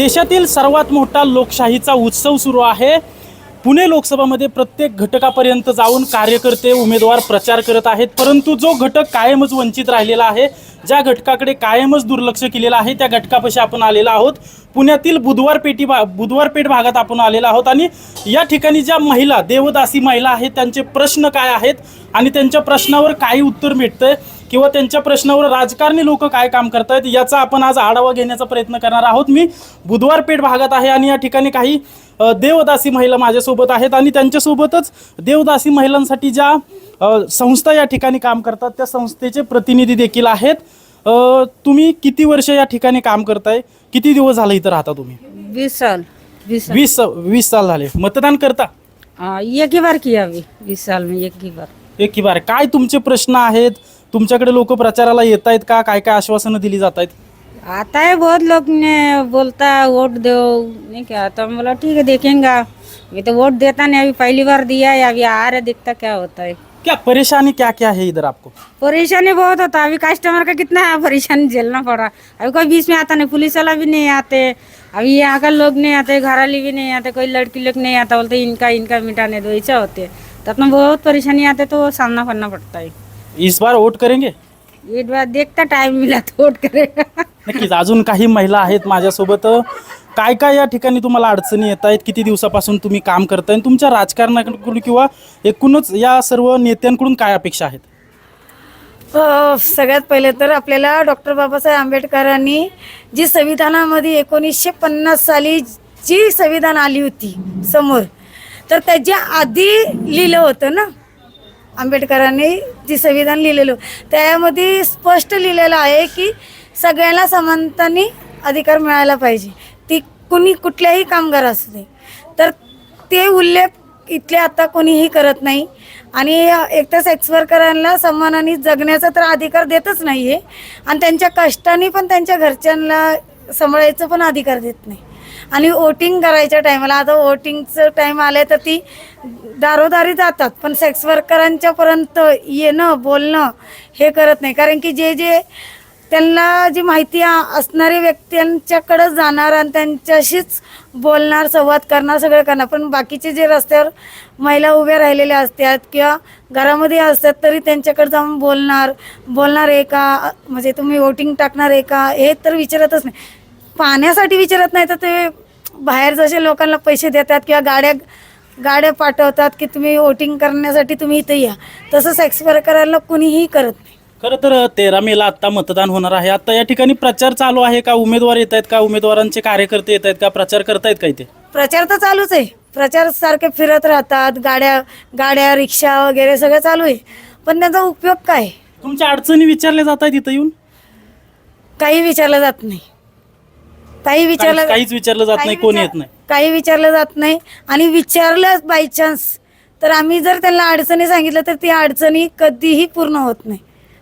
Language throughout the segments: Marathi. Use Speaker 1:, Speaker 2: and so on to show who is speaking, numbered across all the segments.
Speaker 1: देशातील सर्वात मोठा लोकशाहीचा उत्सव सुरू आहे. पुणे लोकसभामध्ये प्रत्येक घटकापर्यंत जाऊन कार्यकर्ते उमेदवार प्रचार करत आहेत. परंतु जो घटक कायमच वंचित राहिलेला आहे ज्या घटकाकडे कायमच दुर्लक्ष केलेलं आहे त्या घटकापाशी आपण आलेलो आहोत. पुण्यातील बुधवार पेठी भा बुधवार पेठ भागात आपण आलेलो आहोत आणि या ठिकाणी ज्या महिला देवदासी महिला आहेत त्यांचे प्रश्न काय आहेत आणि त्यांच्या प्रश्नावर काही उत्तर मिळतंय. किंवा त्यांच्या प्रश्नावर राजकारणी लोक काय काम करतायत याचा आपण आज आढावा घेण्याचा प्रयत्न करणार आहोत. मी बुधवार पेठ भागात आहे आणि या ठिकाणी काही देवदासी महिला माझ्यासोबत आहेत आणि त्यांच्यासोबतच देवदासी महिलांसाठी ज्या संस्था या ठिकाणी काम करतात त्या संस्थेचे प्रतिनिधी देखील आहेत. तुम्ही किती वर्ष या ठिकाणी काम करताय? किती दिवस झाले इथं राहता तुम्ही?
Speaker 2: बीस साल.
Speaker 1: वीस वीस साल झाले. मतदान करता?
Speaker 2: हाँ एक ही बार किया अभी बीस साल में एक ही बार.
Speaker 1: एक की बार. काय तुमचे प्रश्न आहेत? तुमच्याकडे लोक प्रचाराला येत आहेत का? काय काय आश्वासनं दिली जात आहेत
Speaker 2: आता है बहुत लोग ने बोलता है वोट दो नहीं क्या तो हम बोला ठीक है देखेंगे. अभी तो वोट देता नहीं अभी पहली बार दिया है अभी आ रहा देखता क्या होता है.
Speaker 1: क्या परेशानी क्या क्या है इधर आपको?
Speaker 2: परेशानी बहुत होता है। अभी कस्टमर का कितना परेशानी झेलना पड़। रहा है अभी कोई बीच में आता नहीं पुलिस वाला भी नहीं आते। अभी यहाँ का लोग नहीं आते घर वाली भी नहीं आते कोई लड़की लोग नहीं आता बोलते इनका इनका मिटाने दो ऐसा होते तो अपना बहुत परेशानी आते तो सामना करना पड़ता है।
Speaker 1: इस बार वोट करेंगे?
Speaker 2: एक बार देखता टाइम मिला तो वोट करेगा
Speaker 1: नक्कीच अजून काही महिला आहेत माझ्यासोबत. काय काय या ठिकाणी तुम्हाला अडचणी येत आहेत? किती दिवसापासून तुम्ही काम करताय? आणि तुमच्या राजकारणाकडून किंवा एकूणच या सर्व नेत्यांकडून काय अपेक्षा आहेत?
Speaker 3: अ, सगळ्यात पहिले तर आपल्याला डॉक्टर बाबासाहेब आंबेडकरांनी जी संविधानामध्ये एकोणीसशे पन्नास साली जी संविधान आली होती समोर तर त्याच्या आधी लिहिलं होतं ना? आंबेडकरांनी जे संविधान लिहिलेलं त्यामध्ये स्पष्ट लिहिलेलं आहे की सगळ्यांना समानताने अधिकार मिळायला पाहिजे. ती कुणी कुठल्याही कामगार असू दे. तर ते उल्लेख इथले आता कोणीही करत नाही. आणि एक तर सेक्स वर्करांना सन्मानाने जगण्याचा तर अधिकार देतच नाही आहे आणि त्यांच्या कष्टाने पण त्यांच्या घरच्यांना सांभाळायचं पण अधिकार देत नाही. आणि वोटिंग करायच्या टायमाला आता वोटिंगचं टाईम आलं तर ती दारोदारी जातात. पण सेक्स वर्करांच्यापर्यंत येणं बोलणं हे करत नाही. कारण की जे जे त्यांना जी माहिती असणारी असणारे व्यक्तींच्याकडं जाणार आणि त्यांच्याशीच बोलणार संवाद करणार सगळं करणार. पण बाकीचे जे रस्त्यावर महिला उभ्या राहिलेल्या असतात किंवा घरामध्ये असतात तरी त्यांच्याकडे जाऊन बोलणार. बोलणार आहे का? म्हणजे तुम्ही वोटिंग टाकणार आहे का? हे तर विचारतच नाही. पाहण्यासाठी विचारत नाही तर ते बाहेर जसे लोकांना पैसे देतात किंवा गाड्या गाड्या पाठवतात की तुम्ही वोटिंग करण्यासाठी तुम्ही इथे या. तसं सेक्स वर्करांना कुणीही करत नाही.
Speaker 1: खरं तर तेरा मेला आत्ता मतदान होणार आहे. आता या ठिकाणी प्रचार चालू आहे का? उमेदवार येत आहेत का? उमेदवारांचे कार्यकर्ते येत आहेत का? प्रचार करतायत का इथे?
Speaker 3: प्रचार तर चालूच आहे. प्रचार सारखे फिरत राहतात गाड्या गाड्या रिक्षा वगैरे सगळं चालू आहे. पण त्याचा उपयोग काय?
Speaker 1: तुमच्या अडचणी विचारल्या जात आहेत इथं येऊन?
Speaker 3: काही विचारलं जात नाही. काही विचारलं
Speaker 1: काहीच- विचारलं जात नाही कोण येत नाही.
Speaker 3: काही विचारलं जात नाही. आणि विचारलं बाय चान्स तर आम्ही जर त्यांना अडचणी सांगितलं तर ती अडचणी कधीही पूर्ण होत नाही.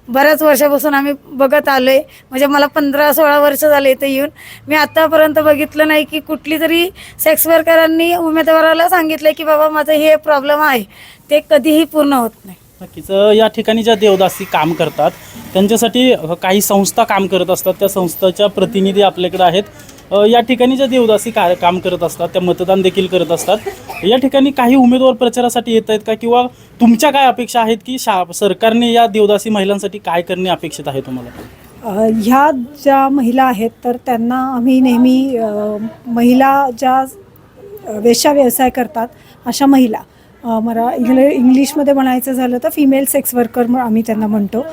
Speaker 3: बऱ्याच वर्षापासून आम्ही बघत आलो आहे म्हणजे मला पंधरा सोळा वर्ष झाले इथे येऊन. मी आत्तापर्यंत बघितलं नाही की कुठली तरी सेक्स वर्करांनी उमेदवाराला सांगितलं की बाबा माझं हे प्रॉब्लेम आहे. ते कधीही पूर्ण होत नाही.
Speaker 1: नक्कीच. या ठिकाणी ज्या देवदासी काम करतात त्यांच्यासाठी काही संस्था काम करत असतात. त्या संस्थाच्या प्रतिनिधी आपल्याकडे आहेत. या ठिकाणी ज्या देवदासी का काम करत असतात त्या मतदान देखील करत असतात. या ठिकाणी काही उमेदवार प्रचारासाठी येत आहेत का? किंवा तुमच्या काय अपेक्षा आहेत की शा सरकारने या देवदासी महिलांसाठी काय करणे अपेक्षित आहे तुम्हाला?
Speaker 4: ह्या ज्या महिला आहेत तर त्यांना आम्ही नेहमी महिला ज्या वेशा वेश्या व्यवसाय करतात अशा महिला मरा इंग्ल इंग्लिशमध्ये म्हणायचं झालं तर फिमेल सेक्स वर्कर म- आम्ही त्यांना म्हणतो.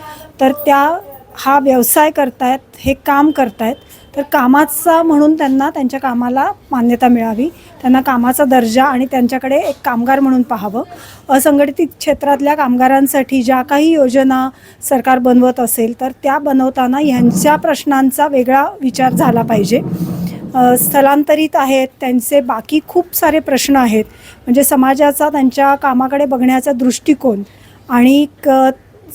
Speaker 4: तर त्या हा व्यवसाय करतायत हे काम करतायत तर कामाचा म्हणून त्यांना त्यांच्या कामाला मान्यता मिळावी. त्यांना कामाचा दर्जा आणि त्यांच्याकडे एक कामगार म्हणून पाहावं. असंघटित क्षेत्रातल्या कामगारांसाठी ज्या काही योजना सरकार बनवत असेल तर त्या बनवताना ह्यांच्या प्रश्नांचा वेगळा विचार झाला पाहिजे. स्थलांतरित आहेत त्यांचे बाकी खूप सारे प्रश्न आहेत. म्हणजे समाजाचा त्यांच्या कामाकडे बघण्याचा दृष्टिकोन आणि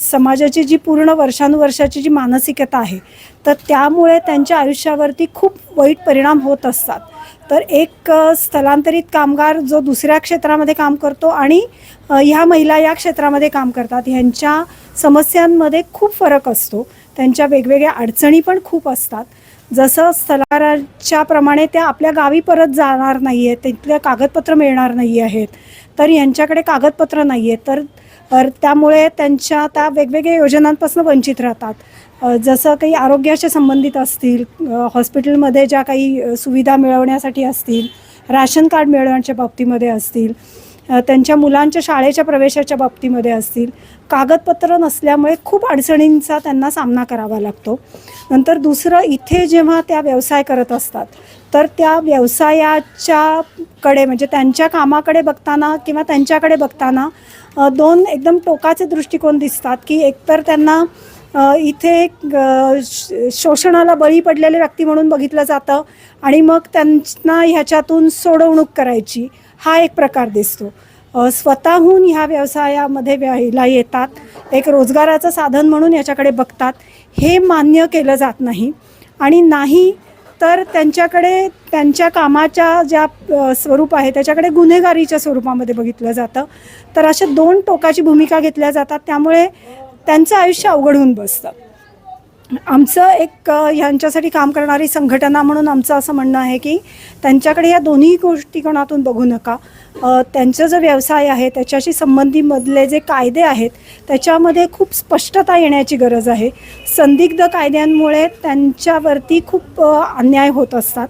Speaker 4: समाजाची जी पूर्ण वर्षानुवर्षाची जी मानसिकता आहे तर त्यामुळे त्यांच्या आयुष्यावरती खूप वाईट परिणाम होत असतात. तर एक स्थलांतरित कामगार जो दुसऱ्या क्षेत्रामध्ये काम करतो आणि ह्या महिला या क्षेत्रामध्ये काम करतात ह्यांच्या समस्यांमध्ये खूप फरक असतो. त्यांच्या वेगवेगळ्या अडचणी पण खूप असतात. जसं स्थलांतराच्या प्रमाणे त्या आपल्या गावी परत जाणार नाही आहेत तिथले कागदपत्र मिळणार नाही आहेत तर यांच्याकडे कागदपत्र नाही आहेत तर त्यामुळे त्यांच्या त्या वेगवेगळ्या योजनांपासून वंचित राहतात. जसं काही आरोग्याशी संबंधित असतील हॉस्पिटलमध्ये ज्या काही सुविधा मिळवण्यासाठी असतील राशन कार्ड मिळवण्याच्या बाबतीमध्ये असतील त्यांच्या मुलांच्या शाळेच्या प्रवेशाच्या बाबतीमध्ये असतील कागदपत्र नसल्यामुळे खूप अडचणींचा त्यांना सामना करावा लागतो. नंतर दुसरं इथे जेव्हा त्या व्यवसाय करत असतात तर त्या व्यवसायाच्या कडे म्हणजे त्यांच्या कामाकडे बघताना किंवा त्यांच्याकडे बघताना दोन एकदम टोकाचे दृष्टिकोन दिसतात की एकतर त्यांना इथे एक, श- शोषणाला बळी पडलेले व्यक्ती म्हणून बघितलं जातं आणि मग त्यांना ह्याच्यातून सोडवणूक करायची. हा एक प्रकार दिसतो. स्वतःहून ह्या व्यवसायामध्ये व्यायला येतात. एक रोजगाराचं साधन म्हणून याच्याकडे बघतात. हे मान्य केलं जात नाही. आणि नाही तर त्यांच्याकडे त्यांच्या कामाच्या ज्या स्वरूप आहे त्याच्याकडे गुन्हेगारीच्या स्वरूपामध्ये बघितलं जातं. तर अशा दोन टोकाची भूमिका घेतल्या जातात. त्यामुळे त्यांचं आयुष्य अवघड होऊन बसतं. आमचं एक यांच्यासाठी ह्यांच्यासाठी काम करणारी संघटना म्हणून आमचं असं म्हणणं आहे की त्यांच्याकडे या दोन्ही गोष्टीकोनातून बघू नका. त्यांचा जो व्यवसाय आहे त्याच्याशी संबंधीमधले जे कायदे आहेत त्याच्यामध्ये खूप स्पष्टता येण्याची गरज आहे. संदिग्ध कायद्यांमुळे त्यांच्यावरती खूप अन्याय होत असतात.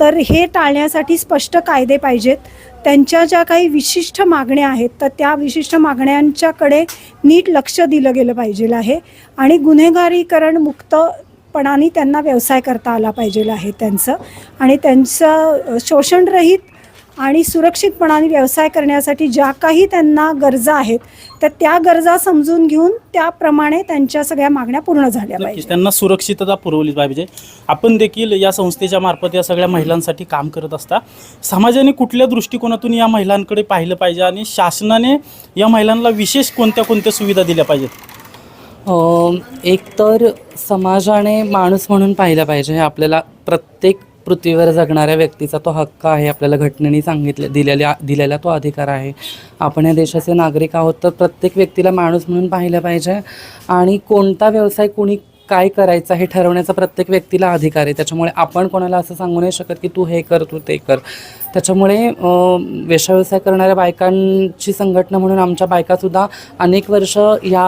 Speaker 4: तर हे टाळण्यासाठी स्पष्ट कायदे पाहिजेत. त्यांच्या ज्या काही विशिष्ट मागण्या आहेत तर त्या विशिष्ट मागण्यांच्याकडे नीट लक्ष दिलं गेलं पाहिजे आहे आणि गुन्हेगारीकरण मुक्तपणाने त्यांना व्यवसाय करता आला पाहिजे आहे त्यांचं. आणि त्यांचं शोषणरहित आणि सुरक्षितपणाने व्यवसाय करण्यासाठी ज्या काही त्यांना गरजा आहेत तर त्या गरजा समजून घेऊन त्याप्रमाणे त्यांच्या सगळ्या मागण्या पूर्ण झाल्या पाहिजे.
Speaker 1: त्यांना सुरक्षितता पुरवली पाहिजे. आपण देखील या संस्थेच्या मार्फत या सगळ्या महिलांसाठी काम करत असता. समाजाने कुठल्या दृष्टिकोनातून या महिलांकडे पाहिलं पाहिजे आणि शासनाने या महिलांना विशेष कोणत्या कोणत्या सुविधा दिल्या पाहिजेत?
Speaker 5: अ, एक तर समाजाने माणूस म्हणून पाहिलं पाहिजे. हे आपल्याला प्रत्येक पृथ्वीवर जगणाऱ्या व्यक्तीचा तो हक्क आहे आपल्याला घटनेने सांगितले दिलेल्या दिलेला तो अधिकार आहे. आपण या देशाचे नागरिक आहोत तर प्रत्येक व्यक्तीला माणूस म्हणून पाहिलं पाहिजे. आणि कोणता व्यवसाय कोणी काय करायचं हे ठरवण्याचा प्रत्येक व्यक्तीला अधिकार आहे. त्याच्यामुळे आपण कोणाला असं सांगू नाही शकत की तू हे कर तू ते कर. त्याच्यामुळे अ, करणाऱ्या बायकांची संघटना म्हणून आमच्या बायकासुद्धा अनेक वर्ष या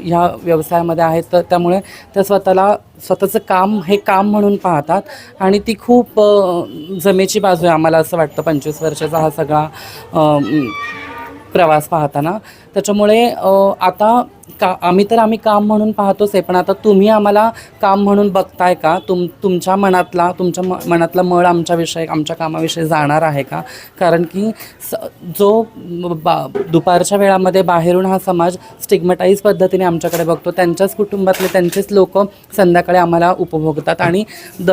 Speaker 5: ह्या व्यवसायामध्ये आहेत. तर त्यामुळे त्या स्वतःला स्वतःचं काम हे काम म्हणून पाहतात. आणि ती खूप जमेची बाजू आहे आम्हाला असं वाटतं. पंचवीस वर्षाचा हा सगळा प्रवास पाहताना. त्याच्यामुळे आता का? आम्ही तर आम्ही काम म्हणून पाहतोच आहे पण आता तुम्ही आम्हाला काम म्हणून बघताय का? तुम तुमच्या मनातला तुमच्या म मनातला मळ आमच्याविषयी आमच्या कामाविषयी जाणार आहे का? कारण की स जो बा दुपारच्या वेळामध्ये बाहेरून हा समाज स्टिग्मटाईज पद्धतीने आमच्याकडे बघतो त्यांच्याच कुटुंबातले त्यांचेच लोक संध्याकाळी आम्हाला उपभोगतात. आणि द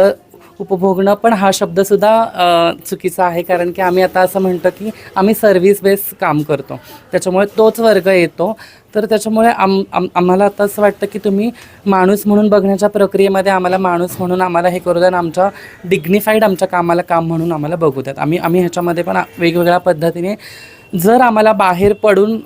Speaker 5: उपभोगणं पण हा शब्दसुद्धा चुकीचा आहे. कारण की आम्ही आता असं म्हणतो की आम्ही सर्व्हिस बेस काम करतो. त्याच्यामुळे तोच वर्ग येतो. तर त्याच्यामुळे आम आम आम्हाला आता असं वाटतं की तुम्ही माणूस म्हणून बघण्याच्या प्रक्रियेमध्ये आम्हाला माणूस म्हणून आम्हाला हे करू द्या. आणि आमच्या डिग्निफाईड आमच्या कामाला काम म्हणून आम्हाला बघू द्यात आम्ही आम्ही ह्याच्यामध्ये पण वेगवेगळ्या पद्धतीने जर आम्हाला बाहेर पडून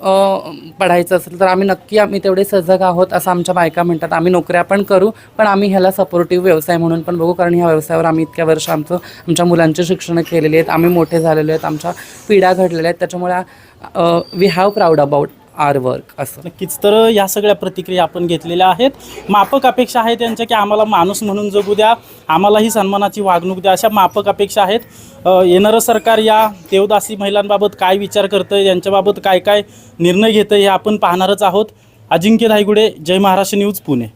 Speaker 5: पडायचं असेल तर आम्ही नक्की आम्ही तेवढे सजग आहोत असं आमच्या बायका म्हणतात. आम्ही नोकऱ्या पण करू पण आम्ही ह्याला सपोर्टिव्ह व्यवसाय म्हणून पण बघू कारण ह्या व्यवसायावर आम्ही इतक्या वर्ष आमचं आमच्या मुलांचे शिक्षण केलेली आहेत. आम्ही मोठे झालेले आहेत आमच्या पिढ्या घडलेल्या आहेत. त्याच्यामुळे we have proud about our work असं.
Speaker 1: नक्कीच. तर या सगळ्या प्रतिक्रिया आपण घेतलेल्या आहेत. मापक अपेक्षा आहेत त्यांच्या की आम्हाला माणूस म्हणून जगू द्या आम्हालाही सन्मानाची वागणूक द्या अशा मापक अपेक्षा आहेत. येणारं सरकार या देवदासी महिलांबाबत काय विचार करतं यांच्याबाबत काय काय निर्णय घेतं हे आपण पाहणारच आहोत. अजिंक्य धायगुडे जय महाराष्ट्र न्यूज पुणे.